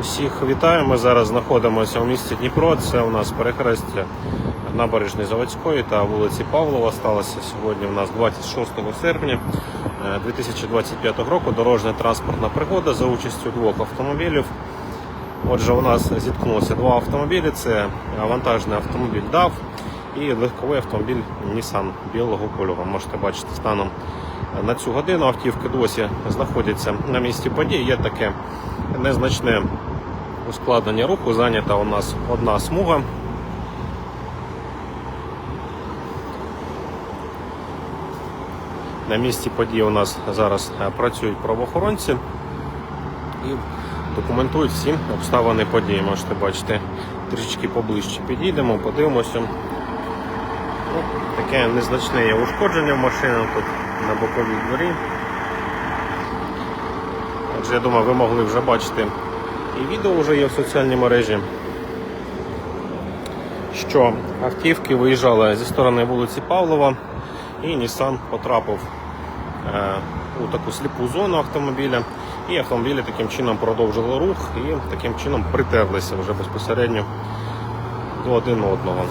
Всіх вітаю. Ми зараз знаходимося у місті Дніпро. Це у нас перехрестя набережної Заводської та вулиці Павлова. Сталося сьогодні у нас 26 серпня е, 2025 року. Дорожня транспортна пригода за участю двох автомобілів. Отже, у нас зіткнулося два автомобілі: це вантажний автомобіль DAF і легковий автомобіль Nissan білого кольору. Можете бачити станом на цю годину. Автівки досі знаходяться на місці події. Є таке незначне ускладнення руху. Зайнята у нас одна смуга. На місці події у нас зараз е, працюють правоохоронці і документують всі обставини події. Можете бачити трішечки поближче. Підійдемо, подивимося. Ну, таке незначне є ушкодження в машини тут на боковій дворі. Отже, я думаю, ви могли вже бачити і відео вже є в соціальній мережі, що автівки виїжджали зі сторони вулиці Павлова і Nissan потрапив е, у таку сліпу зону автомобіля. І автомобілі таким чином продовжили рух і таким чином притерлися вже безпосередньо до один одного.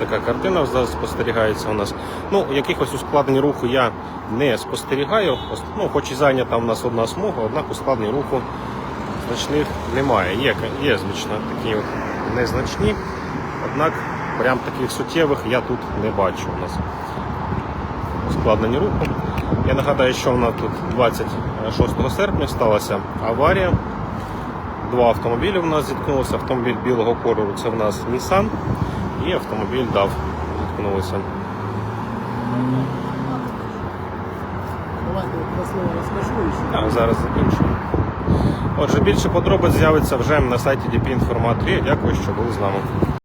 Така картина зараз спостерігається у нас. Ну, якихось ускладнень руху я не спостерігаю. Ну, хоч і зайнята у нас одна смуга, однак ускладнень руху значних немає. Є, є звичайно, такі незначні, однак прям таких суттєвих я тут не бачу у нас ускладнення руху. Я нагадаю, що в нас тут 26 серпня сталася аварія. Два автомобілі в нас зіткнулися. Автомобіль білого кольору це в нас Nissan і автомобіль дав, зіткнулися. Давайте про слово розкажу зараз закінчимо. Отже, більше подробиць з'явиться вже на сайті DP Informat.ua. Дякую, що були з нами.